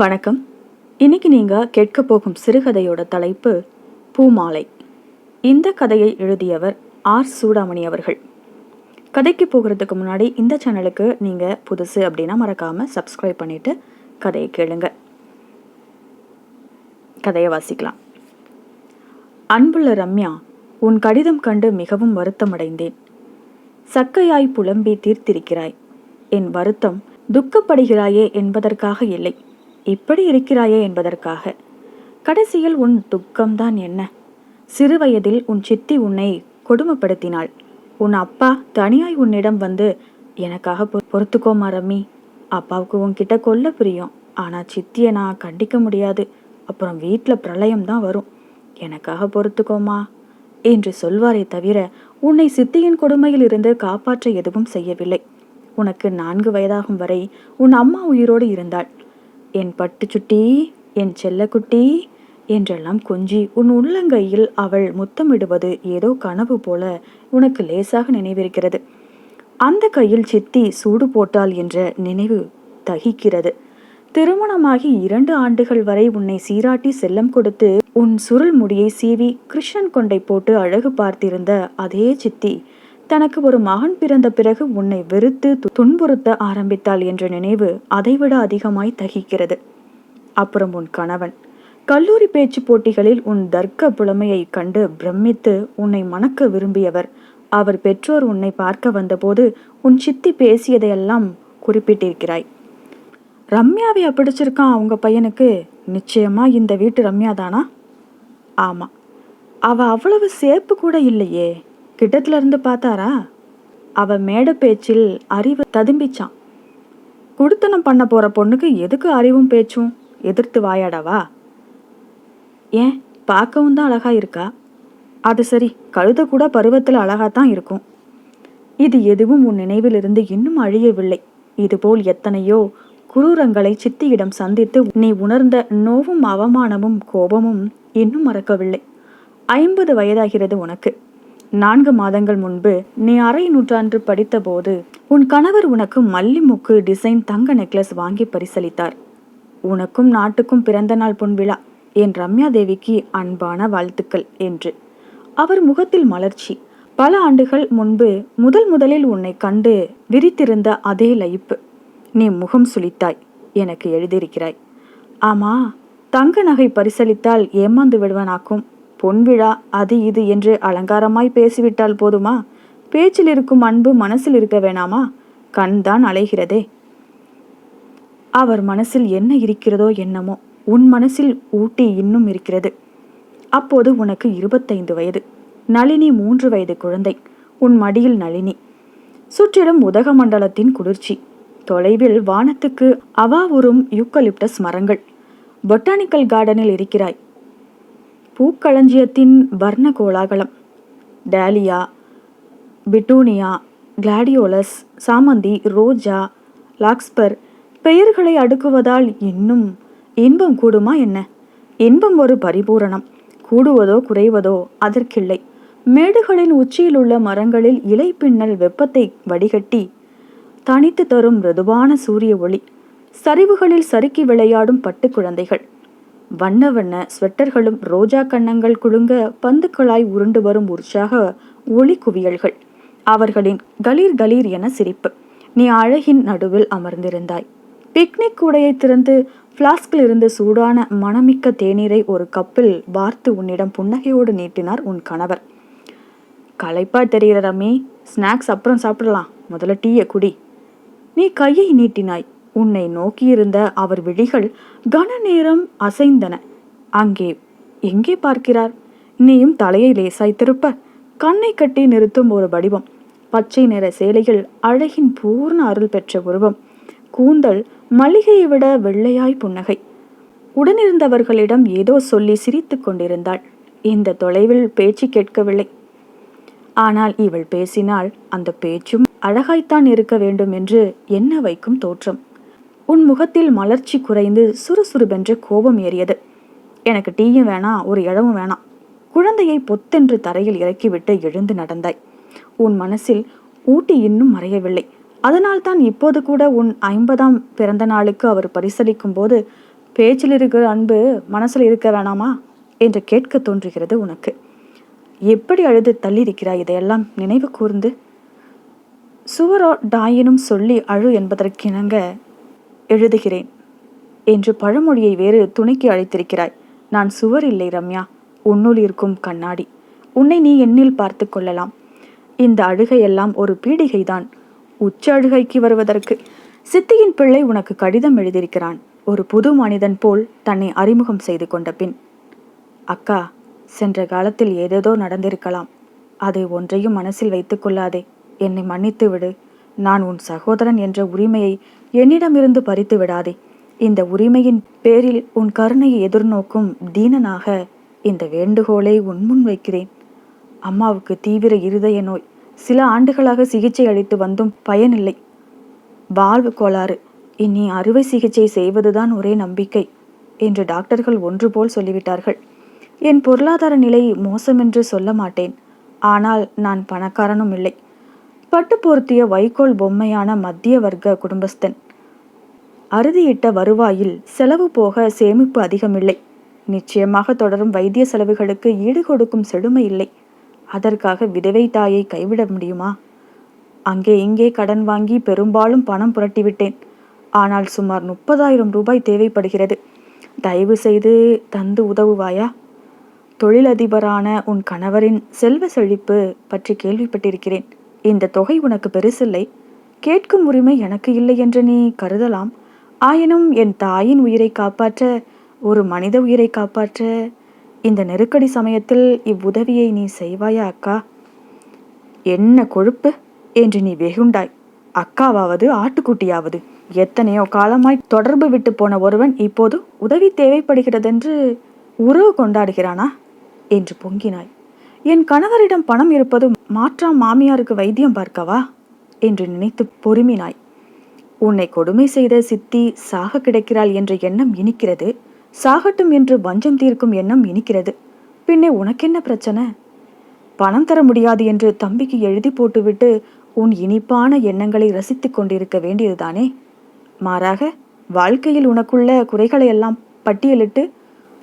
வணக்கம். இன்னைக்கு நீங்கள் கேட்க போகும் சிறுகதையோட தலைப்பு பூமாலை. இந்த கதையை எழுதியவர் ஆர். சூடாமணி அவர்கள். கதைக்கு போகிறதுக்கு முன்னாடி இந்த சேனலுக்கு நீங்கள் புதுசு அப்படின்னா மறக்காமல் சப்ஸ்கிரைப் பண்ணிவிட்டு கதையை கேளுங்க. கதையை வாசிக்கலாம். அன்புள்ள ரம்யா உன் கடிதம் கண்டு மிகவும் வருத்தமடைந்தேன். சக்கையாய் புலம்பி தீர்த்திருக்கிறாய். என் வருத்தம் துக்கப்படுகிறாயே என்பதற்காக இல்லை. இப்படி இருக்கிறாயே என்பதற்காக. கடைசியில் உன் துக்கம்தான் என்ன? சிறுவயதில் உன் சித்தி உன்னை கொடுமைப்படுத்தினாள். உன் அப்பா தனியாய் உன்னிடம் வந்து எனக்காக பொ- பொறுத்துக்கோமா ரம்மி அப்பாவுக்கு உன்கிட்ட கொல்ல புரியும். ஆனால் சித்தியை நான் கண்டிக்க முடியாது. அப்புறம் வீட்டில் பிரளயம் தான் வரும். எனக்காக பொறுத்துக்கோமா என்று சொல்வாரே தவிர உன்னை சித்தியின் கொடுமையில் இருந்து காப்பாற்ற எதுவும் செய்யவில்லை. உனக்கு நான்கு வயதாகும் வரை உன் அம்மா உயிரோடு இருந்தாள். என் பட்டுச்சுட்டி என் செல்லக்குட்டி என்றெல்லாம் கொஞ்சி உன் உள்ளங்கையில் அவள் முத்தமிடுவது ஏதோ கனவு போல உனக்கு லேசாக நினைவிருக்கிறது. அந்த கையில் சித்தி சூடு போட்டாள் என்ற நினைவு தகிக்கிறது. திருமணமாகி இரண்டு ஆண்டுகள் வரை உன்னை சீராட்டி செல்லம் கொடுத்து உன் சுருள் முடியை சீவி கிருஷ்ணன் கொண்டை போட்டு அழகு பார்த்திருந்த அதே சித்தி தனக்கு ஒரு மகன் பிறந்த பிறகு உன்னை வெறுத்து து- துன்புறுத்த ஆரம்பித்தாள் என்ற நினைவு அதைவிட அதிகமாய் தகிக்கிறது. அப்புறம் உன் கணவன். கல்லூரி பேச்சு போட்டிகளில் உன் தர்க்க புலமையை கண்டு பிரமித்து உன்னை மணக்க விரும்பியவர். அவர் பெற்றோர் உன்னை பார்க்க வந்தபோது உன் சித்தி பேசியதையெல்லாம் குறிப்பிட்டிருக்கிறாய். ரம்யாவை பிடிச்சிருக்கான் அவங்க பையனுக்கு நிச்சயமா இந்த வீட்டு ரம்யா தானா? ஆமா. அவ அவ்வளவு சேப்பு கூட இல்லையே. கிட்டத்துல இருந்து பார்த்தாரா? அவ மேடை பேச்சில் அறிவு ததும்பிச்சான். குடுத்தனம் பண்ண போற பொண்ணுக்கு எதுக்கு அறிவும் பேச்சும்? எதிர்த்து வாயாடவா? ஏன் பார்க்கவும் தான் அழகா இருக்கா? அது சரி கழுத கூட பருவத்தில் அழகா தான் இருக்கும். இது எதுவும் உன் நினைவிலிருந்து இன்னும் அழியவில்லை. இதுபோல் எத்தனையோ குரூரங்களை சித்தியிடம் சந்தித்து நீ உணர்ந்த நோவும் அவமானமும் கோபமும் இன்னும் மறக்கவில்லை. ஐம்பது வயதாகிறது உனக்கு. நான்கு மாதங்கள் முன்பு நீ அரை நூற்றாண்டு படித்தபோது உன் கணவர் உனக்கு மல்லிமுக்கு டிசைன் தங்க நெக்லஸ் வாங்கி பரிசளித்தார். உனக்கும் நாட்டுக்கும் பிறந்த நாள் பொன்விழா என் ரம்யா தேவிக்கு அன்பான வாழ்த்துக்கள் என்று. அவர் முகத்தில் மலர்ச்சி. பல ஆண்டுகள் முன்பு முதல் முதலில் உன்னை கண்டு விரித்திருந்த அதே லயிப்பு. நீ முகம் சுளித்தாய் எனக்கு எழுதியிருக்கிறாய். ஆமா தங்க நகை பரிசளித்தால் ஏமாந்து விடுவனாக்கும். பொன்விழா அது இது என்று அலங்காரமாய் பேசிவிட்டால் போதுமா? பேச்சில் இருக்கும் அன்பு மனசில் இருக்க வேணாமா? கண் தான் அலைகிறதே. அவர் மனசில் என்ன இருக்கிறதோ என்னமோ உன் மனசில் ஊட்டி இன்னும் இருக்கிறது. அப்போது உனக்கு இருபத்தைந்து வயது. நளினி மூன்று வயது குழந்தை. உன் மடியில் நளினி. சுற்றிலும் உதகமண்டலத்தின் குளிர்ச்சி. தொலைவில் வானத்துக்கு அவாவுறும் யூக்கலிப்டஸ் மரங்கள். பொட்டானிக்கல் கார்டனில் இருக்கிறாய். பூக்களஞ்சியத்தின் வர்ண கோலாகலம் டாலியா பிட்டூனியா கிளாடியோலஸ் சாமந்தி ரோஜா லாக்ஸ்பர் பெயர்களை அடுக்குவதால் இன்னும் இன்பம் கூடுமா என்ன? இன்பம் ஒரு பரிபூரணம். கூடுவதோ குறைவதோ அதற்கில்லை. மேடுகளின் உச்சியில் உள்ள மரங்களில் இலை பின்னல் வெப்பத்தை வடிகட்டி தனித்து தரும் மிருதுவான சூரிய ஒளி. சரிவுகளில் சறுக்கி விளையாடும் பட்டு குழந்தைகள். வண்ண வண்ண ஸ்வெட்டர்களும் ரோஜா கன்னங்கள் குலுங்க பந்துக்களாய் உருண்டு வரும் உற்சாக ஒளி குவியல்கள். அவர்களின் கலீர் கலீர் என சிரிப்பு. நீ அழகின் நடுவில் அமர்ந்திருந்தாய். பிக்னிக் கூடையை திறந்து பிளாஸ்கில் இருந்து சூடான மணமிக்க தேநீரை ஒரு கப்பில் வார்த்து உன்னிடம் புன்னகையோடு நீட்டினார் உன் கணவர். களைப்பா தெரிகிற ரம்மி. ஸ்நாக்ஸ் அப்புறம் சாப்பிடலாம். முதல்ல டீயை குடி. நீ கையை நீட்டினாய். உன்னை நோக்கியிருந்த அவர் விழிகள் கன நேரம் அசைந்தன. அங்கே எங்கே பார்க்கிறார்? நீயும் தலையை லேசாய் திருப்ப கண்ணை கட்டி நிறுத்தும் ஒரு வடிவம். பச்சை நிற சேலையில் அழகின் பூர்ண அருள் பெற்ற உருவம். கூந்தல் மளிகையை விட வெள்ளையாய் புன்னகை. உடனிருந்தவர்களிடம் ஏதோ சொல்லி சிரித்துக் கொண்டிருந்தாள். இந்த தொலைவில் பேச்சு கேட்கவில்லை. ஆனால் இவள் பேசினால் அந்த பேச்சும் அழகாய்த்தான் இருக்க வேண்டும் என்று எண்ண வைக்கும் தோற்றம். உன் முகத்தில் மலர்ச்சி குறைந்து சுறுசுறுவென்ற கோபம் ஏறியது. எனக்கு டீயும் வேணாம் ஒரு இழவும் வேணாம் குழந்தையை பொத்தென்று தரையில் இறக்கிவிட்டு எழுந்து நடந்தாய். உன் மனசில் ஊட்டி இன்னும் மறையவில்லை. அதனால்தான் இப்போது கூட உன் ஐம்பதாம் பிறந்த நாளுக்கு அவர் பரிசளிக்கும் போது பேச்சில் இருக்கிற அன்பு மனசில் இருக்க வேணாமா? என்று கேட்க தோன்றுகிறது உனக்கு. எப்படி அழுது தள்ளியிருக்கிறாய் இதையெல்லாம் நினைவு கூர்ந்து? சுவரோ டாயினும் சொல்லி அழு என்பதற்கிணங்க எழுதுகிறேன். என்று பழமொழியை வேறு துணைக்கு அழைத்திருக்கிறாய். நான் சுவர் இல்லை ரம்யா. உன்னுள் இருக்கும் கண்ணாடி. உன்னை நீ எண்ணில் பார்த்து கொள்ளலாம். இந்த அழுகையெல்லாம் ஒரு பீடிகைதான். உச்ச அழுகைக்கு வருவதற்கு. சித்தியின் பிள்ளை உனக்கு கடிதம் எழுதியிருக்கிறான். ஒரு புது மனிதன் போல் தன்னை அறிமுகம் செய்து கொண்ட பின். அக்கா சென்ற காலத்தில் ஏதேதோ நடந்திருக்கலாம். அது ஒன்றையும் மனசில் வைத்துக்கொள்ளாதே என்னை மன்னித்து விடு. நான் உன் சகோதரன் என்ற உரிமையை என்னிடமிருந்து பறித்து விடாதே. இந்த உரிமையின் பேரில் உன் கருணையை எதிர்நோக்கும் தீனனாக இந்த வேண்டுகோளை உன்முன் வைக்கிறேன். அம்மாவுக்கு தீவிர இருதய நோய். சில ஆண்டுகளாக சிகிச்சை அளித்து வந்தும் பயனில்லை. வாழ்வு கோளாறு. இனி அறுவை சிகிச்சை செய்வதுதான் ஒரே நம்பிக்கை என்று டாக்டர்கள் ஒன்று போல் சொல்லிவிட்டார்கள். என் பொருளாதார நிலை மோசமென்று சொல்ல மாட்டேன். ஆனால் நான் பணக்காரனும் இல்லை. பட்டு பொருத்திய வைக்கோல் பொம்மையான மத்திய வர்க்க குடும்பஸ்தன். அறுதியிட்ட வருவாயில் செலவு போக சேமிப்பு அதிகமில்லை. நிச்சயமாக தொடரும் வைத்திய செலவுகளுக்கு ஈடு கொடுக்கும் செழுமை இல்லை. அதற்காக விதவை தாயை கைவிட முடியுமா? அங்கே இங்கே கடன் வாங்கி பெரும்பாலும் பணம் புரட்டிவிட்டேன். ஆனால் சுமார் முப்பதாயிரம் ரூபாய் தேவைப்படுகிறது. தயவு செய்து தந்து உதவுவாயா? தொழிலதிபரான உன் கணவரின் செல்வ செழிப்பு பற்றி கேள்விப்பட்டிருக்கிறேன். இந்த தொகை உனக்கு பெருசில்லை. கேட்கும் உரிமை எனக்கு இல்லை என்று நீ கருதலாம். ஆயினும் என் தாயின் உயிரை காப்பாற்ற ஒரு மனித உயிரை காப்பாற்ற இந்த நெருக்கடி சமயத்தில் இவ்வுதவியை நீ செய்வாயா அக்கா? என்ன கொழுப்பு என்று நீ வெகுண்டாய். அக்காவாவது ஆட்டுக்குட்டியாவது எத்தனையோ காலமாய் தொடர்பு விட்டு போன ஒருவன் இப்போது உதவி தேவைப்படுகிறதென்று உறவு கொண்டாடுகிறானா? என்று பொங்கினாய். என் கணவரிடம் பணம் இருப்பதும் மாற்றாம் மாமியாருக்கு வைத்தியம் பார்க்கவா? என்று நினைத்து பொறுமினாய். உன்னை கொடுமை செய்த சித்தி சாக கிடைக்கிறாள் என்ற எண்ணம் இனிக்கிறது. சாகட்டும் என்று வஞ்சம் தீர்க்கும் எண்ணம் இனிக்கிறது. பின்னே உனக்கென்ன பிரச்சனை? பணம் தர முடியாது என்று தம்பிக்கு எழுதி போட்டுவிட்டு உன் இனிப்பான எண்ணங்களை ரசித்துக் கொண்டிருக்க வேண்டியதுதானே? மாறாக வாழ்க்கையில் உனக்குள்ள குறைகளை எல்லாம் பட்டியலிட்டு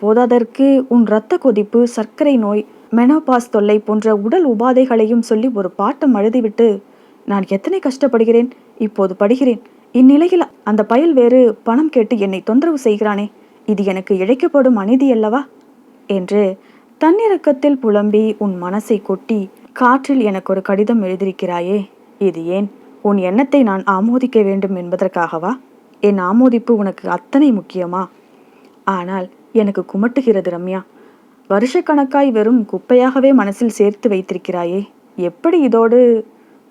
போதாதற்கு உன் இரத்த கொதிப்பு சர்க்கரை நோய் மெனோபாஸ் தொல்லை போன்ற உடல் உபாதைகளையும் சொல்லி ஒரு பாட்டம் அழுதிவிட்டு நான் எத்தனை கஷ்டப்படுகிறேன்? இப்போது படுகிறேன். இந்நிலையில் அந்த பயல் வேறு பணம் கேட்டு என்னை தொந்தரவு செய்கிறானே. இது எனக்கு இழைக்கப்படும் அநீதி அல்லவா? என்று தன்னிறக்கத்தில் புலம்பி உன் மனசை கொட்டி காற்றில் எனக்கு ஒரு கடிதம் எழுதியிருக்கிறாயே. இது ஏன்? உன் எண்ணத்தை நான் ஆமோதிக்க வேண்டும் என்பதற்காகவா? என் ஆமோதிப்பு உனக்கு அத்தனை முக்கியமா? ஆனால் எனக்கு குமட்டுகிறது ரம்யா. வருஷக்கணக்காய் வெறும் குப்பையாகவே மனசில் சேர்த்து வைத்திருக்கிறாயே. எப்படி இதோடு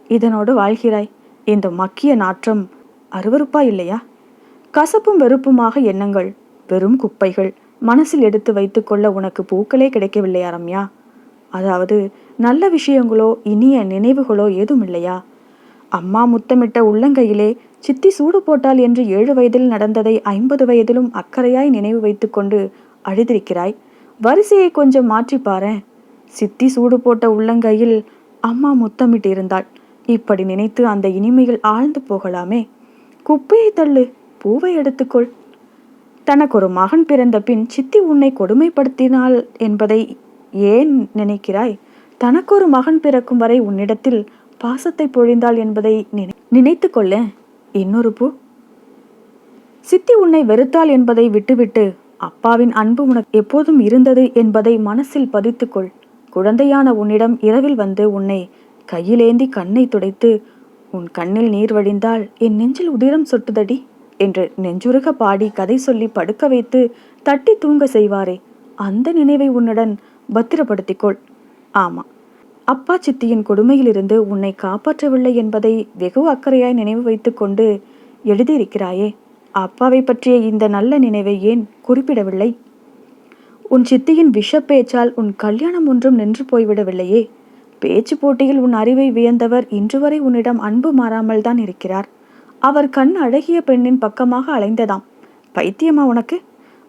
இதனோடு வாழ்கிறாய்? இந்த மக்கிய நாற்றம் அருவருப்பா இல்லையா? கசப்பும் வெறுப்புமாக எண்ணங்கள் வெறும் குப்பைகள் மனசில் எடுத்து வைத்துக்கொள்ள உனக்கு பூக்களே கிடைக்கவில்லையா ரம்யா அதாவது நல்ல விஷயங்களோ இனிய நினைவுகளோ ஏதும் இல்லையா அம்மா முத்தமிட்ட உள்ளங்கையிலே சித்தி சூடு போட்டால் என்று ஏழு வயதில் நடந்ததை ஐம்பது வயதிலும் அக்கறையாய் நினைவு வைத்துக்கொண்டு அழுதிருக்கிறாய். வரிசையை கொஞ்சம் மாற்றி பாரேன். சித்தி சூடு போட்ட உள்ளங்கையில் அம்மா முத்தமிட்டு இருந்தாள் இப்படி நினைத்து அந்த இனிமையில் ஆழ்ந்து போகலாமே. குப்பையை தள்ளு பூவை எடுத்துக்கொள். தனக்கு ஒரு மகன் பிறந்த பின் சித்தி உன்னை கொடுமைப்படுத்தினாள் என்பதை ஏன் நினைக்கிறாய்? தனக்கொரு மகன் பிறக்கும் வரை உன்னிடத்தில் பாசத்தை பொழிந்தாள் என்பதை நினை நினைத்து கொள்ள இன்னொரு பூ. சித்தி உன்னை வெறுத்தாள் என்பதை விட்டுவிட்டு அப்பாவின் அன்பு உனக்கு எப்போதும் இருந்தது என்பதை மனசில் பதித்துக்கொள். குழந்தையான உன்னிடம் இரவில் வந்து உன்னை கையிலேந்தி கண்ணை துடைத்து உன் கண்ணில் நீர் வழிந்தால் என் நெஞ்சில் உதிரம் சொட்டுதடி என்று நெஞ்சுருக பாடி கதை சொல்லி படுக்க வைத்து தட்டி தூங்க செய்வாரே. அந்த நினைவை உன்னுடன் பத்திரப்படுத்திக்கொள். ஆமா அப்பா சித்தியின் கொடுமையிலிருந்து உன்னை காப்பாற்றவில்லை என்பதை வெகு அக்கறையாய் நினைவு வைத்துக்கொண்டு எழுதியிருக்கிறாயே. அப்பாவை பற்றிய இந்த நல்ல நினைவை ஏன் குறிப்பிடவில்லை? உன் சித்தியின் விஷப்பேச்சால் உன் கல்யாணம் ஒன்றும் நின்று போய்விடவில்லையே. பேச்சு போட்டியில் உன் அறிவை வியந்தவர் இன்று வரை உன்னிடம் அன்பு மாறாமல் தான் இருக்கிறார். அவர் கண் அழகிய பெண்ணின் பக்கமாக அலைந்ததாம். பைத்தியமா உனக்கு?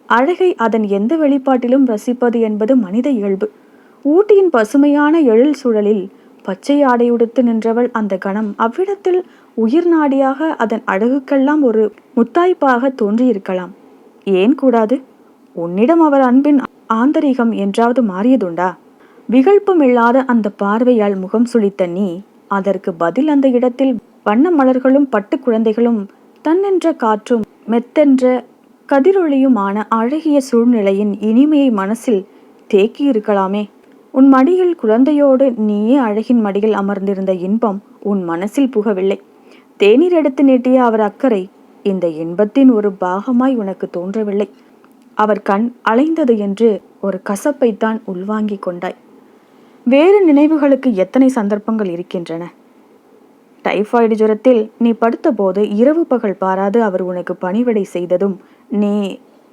அழகை அதன் எந்த வெளிப்பாட்டிலும் ரசிப்பது என்பது மனித இயல்பு. ஊட்டியின் பசுமையான எழில் சூழலில் பச்சை ஆடையுடுத்து நின்றவள் அந்த கணம். அவ்விடத்தில் உயிர் நாடியாக அதன் அழகுக்கெல்லாம் ஒரு முத்தாய்ப்பாக தோன்றியிருக்கலாம். ஏன் கூடாது? உன்னிடம் அவர் அன்பின் ஆந்தரிகம் என்றாவது மாறியதுண்டா? விகல்பமில்லாத அந்த பார்வையால் முகம் சுளித்த நீ அதற்கு பதில் அந்த இடத்தில் வண்ண மலர்களும் பட்டு குழந்தைகளும் தன்னென்ற காற்றும் மெத்தென்ற கதிரொளியுமான அழகிய சூழ்நிலையின் இனிமையை மனசில் தேக்கி இருக்கலாமே உன் மடியில் குழந்தையோடு நீயே அழகின் மடியில் அமர்ந்திருந்த இன்பம் உன் மனசில் புகவில்லை. தேநீர் எடுத்து நீட்டிய அவர் அக்கறை இந்த இன்பத்தின் ஒரு பாகமாய் உனக்கு தோன்றவில்லை. அவர் கண் அலைந்தது என்று ஒரு கசப்பைத்தான் உள்வாங்கிக் கொண்டாய். வேறு நினைவுகளுக்கு எத்தனை சந்தர்ப்பங்கள் இருக்கின்றன? டைஃபாய்டு ஜுரத்தில் நீ படுத்தபோது இரவு பகல் பாராது அவர் உனக்கு பணிவிடை செய்ததும் நீ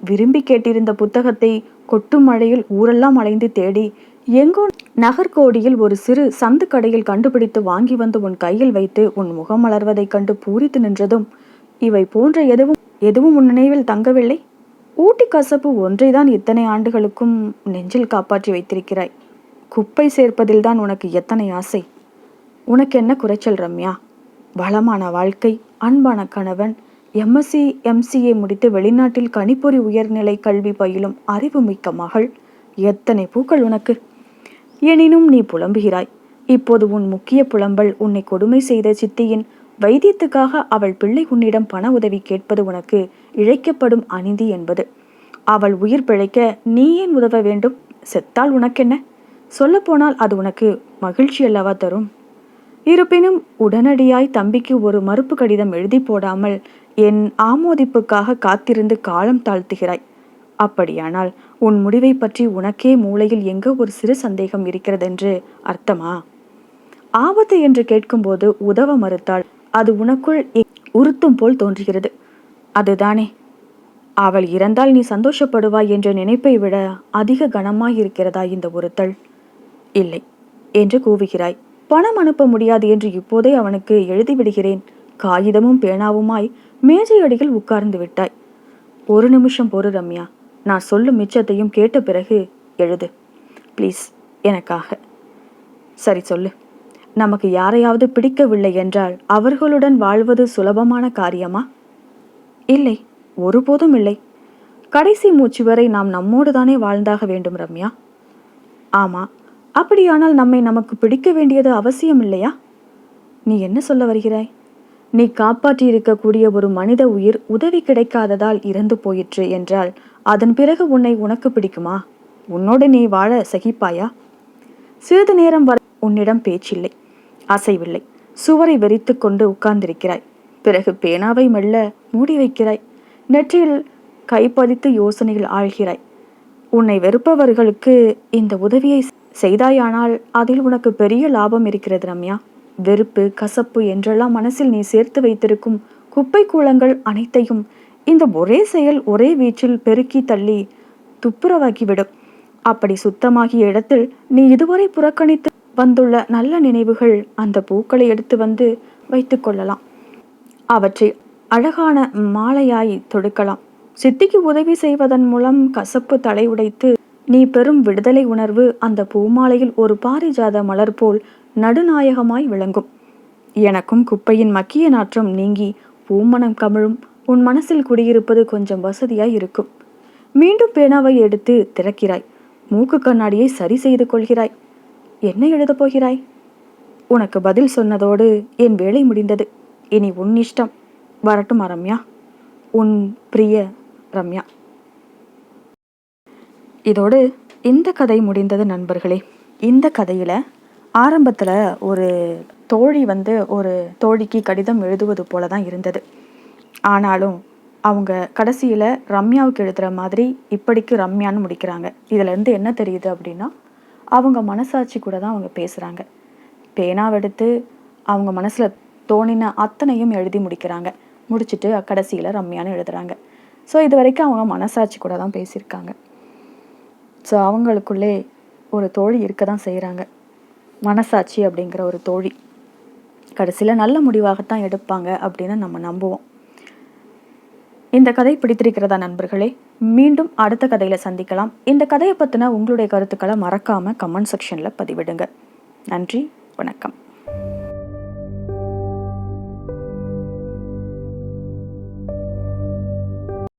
விரும்பி கேட்டிருந்த புத்தகத்தை கொட்டும் மழையில் ஊரெல்லாம் அலைந்து தேடி எங்கோ நகர்கோடியில் ஒரு சிறு சந்து கடையில் கண்டுபிடித்து வாங்கி வந்து உன் கையில் வைத்து உன் முகம் மலர்வதைக் கண்டு பூரித்து நின்றதும் இவை போன்ற எதுவும் எதுவும் உன் நினைவில் தங்கவில்லை? ஊட்டி கசப்பு ஒன்றைதான் இத்தனை ஆண்டுகளுக்கும் நெஞ்சில் காப்பாற்றி வைத்திருக்கிறாய். குப்பை சேர்ப்பதில்தான் உனக்கு எத்தனை ஆசை? உனக்கு என்ன குறைச்சல் ரம்யா? வளமான வாழ்க்கை அன்பான கணவன் எம்எஸ்சி எம்சிஏ முடித்து வெளிநாட்டில் கணிப்பொறி உயர்நிலை கல்வி பயிலும் அறிவுமிக்க மகள் எத்தனை பூக்கள் உனக்கு? எனினும் நீ புலம்புகிறாய். இப்போது உன் முக்கிய புலம்பல் உன்னை கொடுமை செய்த சித்தியின் வைத்தியத்துக்காக அவள் பிள்ளை உன்னிடம் பண உதவி கேட்பது உனக்கு இழைக்கப்படும் அநீதி என்பது. அவள் உயிர் பிழைக்க நீ ஏன் உதவ வேண்டும்? செத்தால் உனக்கென்ன? சொல்லப்போனால் அது உனக்கு மகிழ்ச்சி அல்லவா தரும்? இருப்பினும் உடனடியாய் தம்பிக்கு ஒரு மறுப்பு கடிதம் எழுதி போடாமல் என் ஆமோதிப்புக்காக காத்திருந்து காலம் தாழ்த்துகிறாய். அப்படியானால் உன் முடிவை பற்றி உனக்கே மூளையில் எங்க ஒரு சிறு சந்தேகம் இருக்கிறதென்று அர்த்தமா? ஆபத்து என்று கேட்கும்போது உதவ மறுத்தாள் அது உனக்குள் உறுத்தும் போல் தோன்றுகிறது. அதுதானே. அவள் இறந்தால் நீ சந்தோஷப்படுவாய் என்ற நினைப்பை விட அதிக கனமாய் இருக்கிறதா இந்த உறுத்தல் இல்லை என்று கூவுகிறாய். பணம் அனுப்ப முடியாது என்று இப்போதே அவனுக்கு எழுதிவிடுகிறேன். காகிதமும் பேனாவுமாய் மேஜையடியில் உட்கார்ந்து விட்டாய். ஒரு நிமிஷம் பொறு ரம்யா. நான் சொல்லும் மிச்சத்தையும் கேட்ட பிறகு எழுது. ப்ளீஸ் எனக்காக. சரி சொல்லு. நமக்கு யாரையாவது பிடிக்கவில்லை என்றால் அவர்களுடன் வாழ்வது சுலபமான காரியமா? இல்லை ஒருபோதும் இல்லை. கடைசி மூச்சு வரை நாம் நம்மோடு தானே வாழ்ந்தாக வேண்டும் ரம்யா. ஆமா அப்படியானால் நம்மை நமக்கு பிடிக்க வேண்டியது அவசியம் இல்லையா? நீ என்ன சொல்ல வருகிறாய்? நீ காப்பாற்றி இருக்கக்கூடிய ஒரு மனித உயிர் உதவி கிடைக்காததால் இறந்து போயிற்று என்றால் அதன் பிறகு உன்னை உனக்கு பிடிக்குமா? உன்னோடு நீ வாழ சகிப்பாயா? சிறிது நேரம் வரை உன்னிடம் பேச்சில்லை. அசைவில்லை. சுவரை வெறித்து கொண்டு உட்கார்ந்திருக்கிறாய். பிறகு பேனாவை மெல்ல மூடி வைக்கிறாய். நெற்றியில் கைப்பதித்து யோசனையில் ஆழ்கிறாய். உன்னை வெறுப்பவர்களுக்கு இந்த உதவியை செய்தாயானால் அதில் உனக்கு பெரிய லாபம் இருக்கிறது ரம்யா. வெறுப்பு கசப்பு என்றெல்லாம் மனசில் நீ சேர்த்து வைத்திருக்கும் குப்பை கூலங்கள் அனைத்தையும் இந்த ஒரே செயல் ஒரே வீச்சில் பெருக்கி தள்ளி துப்புரவாக்கிவிடும். அப்படி சுத்தமாகிய இடத்தில் நீ இதுவரை புறக்கணித்து வந்துள்ள நல்ல நினைவுகள் அந்த பூக்களை எடுத்து வந்து வைத்து கொள்ளலாம். அவற்றை அழகான மாலையாய் தொடுக்கலாம். சித்திக்கு உதவி செய்வதன் மூலம் கசப்பு தலை உடைத்து நீ பெரும் விடுதலை உணர்வு அந்த பூமாலையில் ஒரு பாரிஜாத மலர் போல் நடுநாயகமாய் விளங்கும். எனக்கும் குப்பையின் மக்கிய நாற்றம் நீங்கி பூமணம் கமிழும். உன் மனசில் குடியிருப்பது கொஞ்சம் வசதியாய் இருக்கும். மீண்டும் பேனாவை எடுத்து திறக்கிறாய். மூக்கு கண்ணாடியை சரி செய்து கொள்கிறாய். என்ன எழுதப் போகிறாய்? உனக்கு பதில் சொன்னதோடு என் வேலை முடிந்தது. இனி உன் இஷ்டம். வரட்டும் ரம்யா? உன் பிரிய ரம்யா. இதோடு இந்த கதை முடிந்தது நண்பர்களே. இந்த கதையில் ஆரம்பத்தில் ஒரு தோழி வந்து ஒரு தோழிக்கு கடிதம் எழுதுவது போல தான் இருந்தது. ஆனாலும் அவங்க கடைசியில் ரம்யாவுக்கு எழுதுகிற மாதிரி இப்படிக்கு ரம்யான்னு முடிக்கிறாங்க. இதிலேருந்து என்ன தெரியுது அப்படின்னா அவங்க மனசாட்சி கூட தான் அவங்க பேசுகிறாங்க பேனாவெடுத்து அவங்க மனசில் தோணின அத்தனையும் எழுதி முடிக்கிறாங்க. முடிச்சுட்டு கடைசியில் ரம்யான்னு எழுதுகிறாங்க ஸோ இது வரைக்கும் அவங்க மனசாட்சி கூட தான் பேசியிருக்காங்க. ஸோ அவங்களுக்குள்ளே ஒரு தோழி இருக்க தான் செய்கிறாங்க மனசாட்சி அப்படிங்கிற ஒரு தோழி. கடைசியில் நல்ல முடிவாகத்தான் எடுப்பாங்க அப்படின்னு நம்ம நம்புவோம். இந்த கதை பிடித்திருக்கிறதா நண்பர்களே? மீண்டும் அடுத்த கதையில் சந்திக்கலாம். இந்த கதையை பற்றின உங்களுடைய கருத்துக்களை மறக்காமல் கமெண்ட் செக்ஷனில் பதிவிடுங்க. நன்றி வணக்கம்.